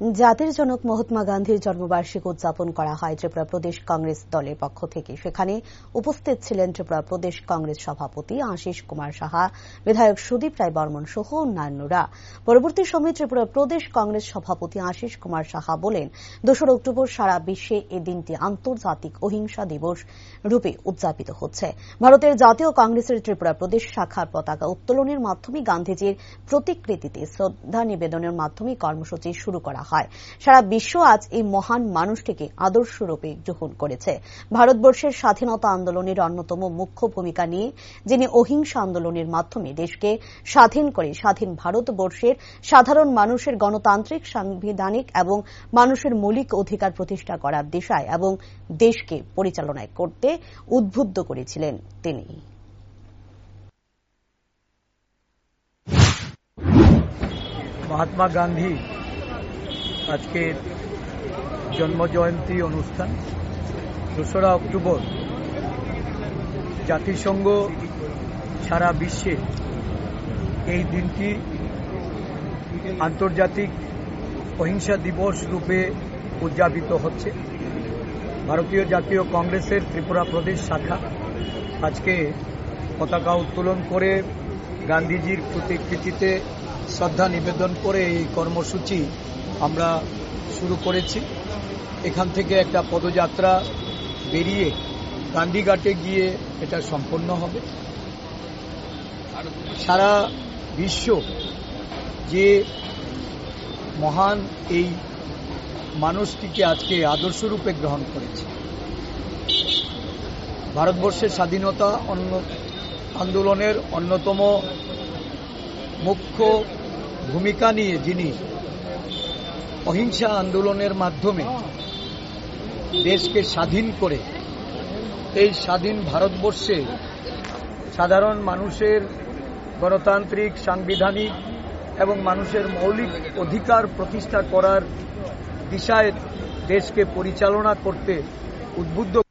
জাতির জনক মহাত্মা গান্ধীর জন্মবার্ষিকী উদযাপন করা হয় ত্রিপুরা প্রদেশ কংগ্রেস দলের পক্ষ থেকে। সেখানে উপস্থিত ছিলেন ত্রিপুরা প্রদেশ কংগ্রেস সভাপতি আশিস কুমার সাহা, বিধায়ক সুদীপ রায় বর্মন সহ অন্যান্যরা। পরবর্তী সময়ে ত্রিপুরা প্রদেশ কংগ্রেস সভাপতি আশিস কুমার সাহা বলেন, দোসরা অক্টোবর সারা বিশ্বে এই দিনটি আন্তর্জাতিক অহিংসা দিবস রূপে উদযাপিত হচ্ছে। ভারতের জাতীয় কংগ্রেসের ত্রিপুরা প্রদেশ শাখার পতাকা উত্তোলনের মাধ্যমে গান্ধীজির প্রতিকৃতিতে শ্রদ্ধা নিবেদনের মাধ্যমে কর্মসূচি শুরু করা হয়। সারা বিশ্ব আজ এই মহান মানুষটিকে আদর্শরূপে গ্রহণ করেছে। ভারতবর্ষের স্বাধীনতা আন্দোলনের অন্যতম মুখ্য ভূমিকা নিয়ে, যিনি অহিংসা আন্দোলনের মাধ্যমে দেশকে স্বাধীন করে স্বাধীন ভারতবর্ষের সাধারণ মানুষের গণতান্ত্রিক সাংবিধানিক এবং মানুষের মৌলিক অধিকার প্রতিষ্ঠা করার দিশায় এবং দেশকে পরিচালনায় করতে উদ্বুদ্ধ করেছিলেন তিনি। মহাত্মা গান্ধী আজকের জন্মজয়ন্তী অনুষ্ঠান, দোসরা অক্টোবর। জাতিসংঘ সারা বিশ্বে এই দিনটি আন্তর্জাতিক অহিংসা দিবস রূপে উদযাপিত হচ্ছে। ভারতীয় জাতীয় কংগ্রেসের ত্রিপুরা প্রদেশ শাখা আজকে পতাকা উত্তোলন করে গান্ধীজির প্রতিকৃতিতে শ্রদ্ধা নিবেদন করে এই কর্মসূচি আমরা শুরু করেছি। এখান থেকে একটা পদযাত্রা বেরিয়ে গান্ধীঘাটে গিয়ে এটা সম্পন্ন হবে। সারা বিশ্ব যে মহান এই মানুষটিকে আজকে আদর্শরূপে গ্রহণ করেছে। ভারতবর্ষের স্বাধীনতা অন্য আন্দোলনের অন্যতম মুখ্য ভূমিকা নিয়ে যিনি অহিংসা আন্দোলনের মাধ্যমে দেশকে স্বাধীন করে, এই স্বাধীন ভারতবর্ষে সাধারণ মানুষের গণতান্ত্রিক, সাংবিধানিক এবং মানুষের মৌলিক অধিকার প্রতিষ্ঠা করার দিশায় দেশকে পরিচালনা করতে উদ্বুদ্ধ